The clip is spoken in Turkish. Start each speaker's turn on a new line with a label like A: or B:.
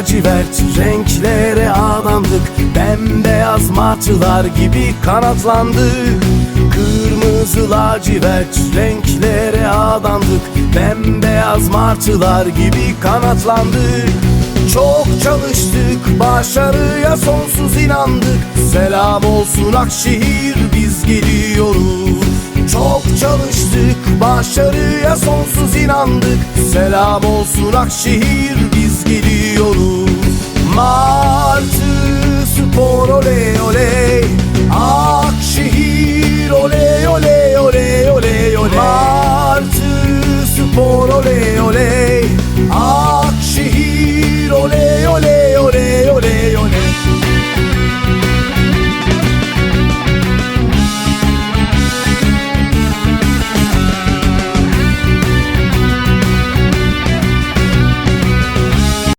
A: lacivert renklere adandık. Bembeyaz martılar gibi kanatlandık Kırmızı lacivert renklere adandık. Bembeyaz martılar gibi kanatlandık Çok çalıştık başarıya sonsuz inandık. Selam olsun Akşehir biz geliyoruz. Çok çalıştık başarıya sonsuz inandık. Selam olsun Akşehir biz geliyoruz por ole ole.